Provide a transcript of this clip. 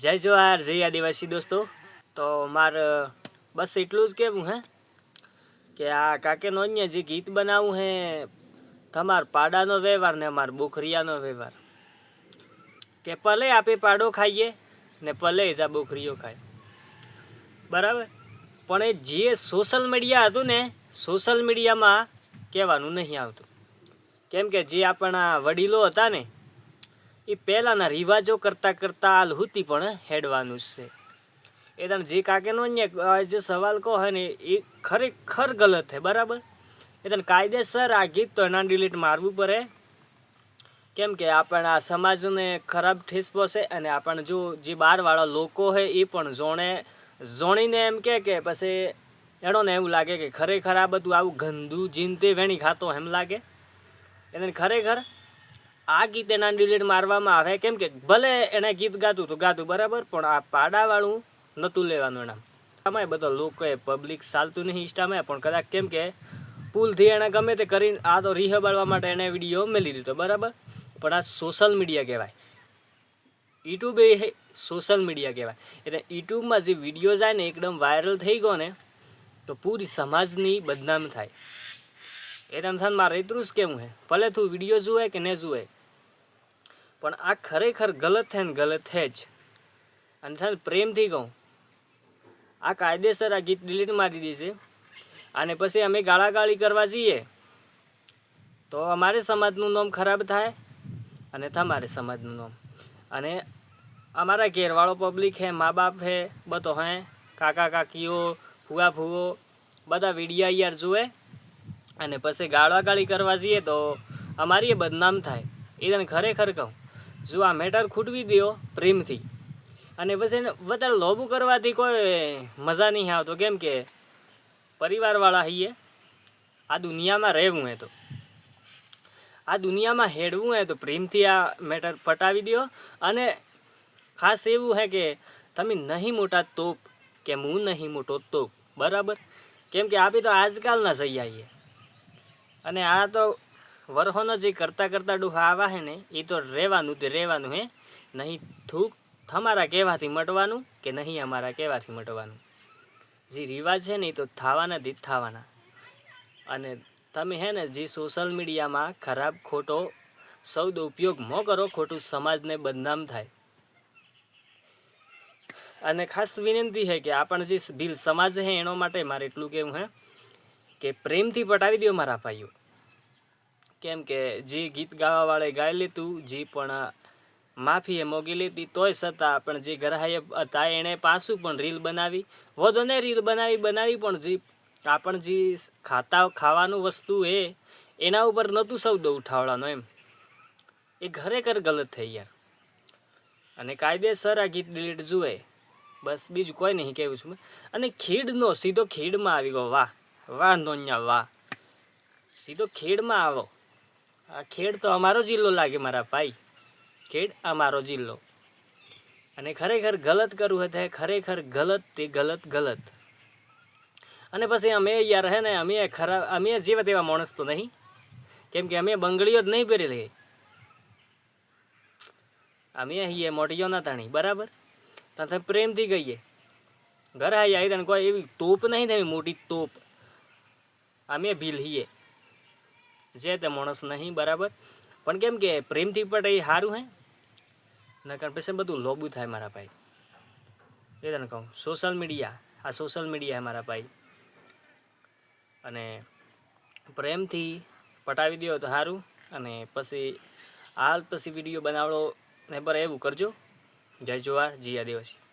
જય જોહાર, જય આદિવાસી દોસ્તો. તો મારે બસ એટલું જ કહેવું હે? કે આ કાકેનો અન્ય જે ગીત બનાવું હે, તમાર પાડાનો વ્યવહાર ને અમાર બોખરિયાનો વ્યવહાર. કે ભલે આપે પાડો ખાઈએ ને ભલે જ આ બોખરીઓ ખાય. બરાબર? પણ એ જે સોશિયલ મીડિયા હતું ને સોશિયલ મીડિયામાં કહેવાનું નહીં આવતું. કેમ કે જે આપણા વડીલો હતા ને એ પહેલાંના રિવાજો કરતાં કરતાં આ હુતી પણ હેડવાનું છે. એ તને જે કાકેનો ને જે સવાલ કહો હે ને, એ ખરેખર ગલત છે, બરાબર? એ તને કાયદેસર આ ગીત તો એના ડિલીટ મારવું પડે. કેમ કે આપણા સમાજને ખરાબ ઠેસ પહોંચે અને આપણને જો જે બહારવાળા લોકો હોય એ પણ જોણે, જોણીને એમ કે કે પછી એણોને એવું લાગે કે ખરેખર આ બધું આવું ગંદુ, જીનતે વેણી ખાતો એમ લાગે. એને ખરેખર આ ગીત એના ડિલીટ મારવામાં આવે કેમ કે ભલે એણે ગીત ગાતું તો ગાતું બરાબર, પણ આ પાડાવાળું નહોતું લેવાનું એના. આમાં બધો લોકોએ પબ્લિક ચાલતું નહીં ઇન્સ્ટામાં, પણ કદાચ કેમ કે પુલથી એણે ગમે તે કરીને આ તો રીહબાળવા માટે એણે વીડિયો મેલી દીધો, બરાબર? પણ આ સોશિયલ મીડિયા કહેવાય. યુટ્યુબ એ સોશિયલ મીડિયા કહેવાય. એટલે યુટ્યુબમાં જે વીડિયો જાય ને, એકદમ વાયરલ થઈ ગયો ને, તો પૂરી સમાજની બદનામ થાય. એ તમ થાન મારે એટલું જ કેવું હે ભલે તું વીડિયો જુએ કે ન જુએ પણ આ ખરેખર ગલત છે ને ગલત છે જ. અને થાય પ્રેમથી કહું, આ કાયદેસર આ ગીત ડિલીટ મારી દીધી અને પછી અમે ગાળાગાળી કરવા જઈએ, તો અમારે સમાજનું નામ ખરાબ થાય અને તમારે સમાજનું નામ. અને અમારા ઘેરવાળો પબ્લિક હે મા બાપ હે, બધો હે, કાકા, કાકીઓ, ફુવા ફુઓ બધા વિડીયા યાર જુએ. અને પછી ગાળાગાળી કરવા જઈએ તો અમારી બદનામ થાય. એ તને ખરેખર કહું. જો આ મેટર ખૂટવી દો પ્રેમથી. અને પછી વધારે લોભું કરવાથી કોઈ મજા નહીં આવતો. કેમ કે પરિવારવાળા હઈએ. આ દુનિયામાં રહેવું હે તો. આ દુનિયામાં હેડવું હે તો પ્રેમથી આ મેટર પટાવી દો અને ખાસ એવું હે કે તમે નહીં મોટા તોપ કે હું નહીં મોટો તોપ. બરાબર? કેમ કે આપી તો આજકાલના આવીએ અને આ તો વરહોનો જે કરતાં કરતાં ડૂહા આવા હે ને એ તો રહેવાનું તે રહેવાનું હે. નહીં થૂક તમારા કહેવાથી મટવાનું કે નહીં અમારા કહેવાથી મટવાનું? જે રિવાજ છે ને એ તો થવાના જ થવાના. અને તમે હે ને, જે સોશિયલ મીડિયામાં ખરાબ ખોટો શબ્દ ઉપયોગ ન કરો, ખોટું સમાજને બદનામ થાય. અને ખાસ વિનંતી છે કે આપણ જે ભીલ સમાજ છે એનો માટે મારે એટલું કહેવું હે કે પ્રેમથી પટાવી દો મારા ભાઈઓ. કેમ કે જે ગીત ગાવાવાળે ગાઈ લીધું જે પણ માફીએ મોગી લીધી, તોય છતાં પણ જે ગ્રાહ્ય હતા, એણે પાછું પણ રીલ બનાવી. વધુ ને રીલ બનાવી બનાવી પણ જે આપણ જે ખાતા, ખાવાનું વસ્તુ એ, એના ઉપર નહોતું શબ્દ ઉઠાવવાનો એમ. એ ખરેખર ગલત થઈ યાર અને કાયદેસર આ ગીત ડિલીટ જુએ. બસ બીજું કોઈ નહીં કહેવું છું. અને ખીડનો, સીધો ખીડમાં આવી ગયો. વાહ વાહ, નોન્યા, વાહ. સીધો ખીડમાં આવો. આ ખેડ તો અમારો જિલ્લો લાગે મારા ભાઈ. ખેડ અમારો જિલ્લો. અને ખરેખર ગલત કરવું હતું ખરેખર ગલત તે ગલત ગલત. અને પછી અમે યાર હે ને, અમે ખરા, અમે જેવા તેવા માણસ તો નહીં. કેમ કે અમે બંગડીઓ જ નહીં પહેરેલી. અમે હઈએ મોટીઓ ના તાણી, બરાબર? તો પ્રેમથી ગઈએ ઘરે આવી આવી તને કોઈ એવી તોપ નહીં થઈ મોટી તોપ. અમે ભીલ હીએ જે તે માણસ નહીં, બરાબર? પણ કેમ કે પ્રેમથી પણ એ સારું હે? નકર પછી બધું લોબું થાય મારા ભાઈ. એ તને કહું સોશિયલ મીડિયા આ સોશિયલ મીડિયા હે મારા ભાઈ. અને પ્રેમથી પટાવી દો તો સારું અને પછી હાલ પછી વીડિયો બનાવડો ને પર એવું કરજો. જય જોહાર જીયા આદિવાસી.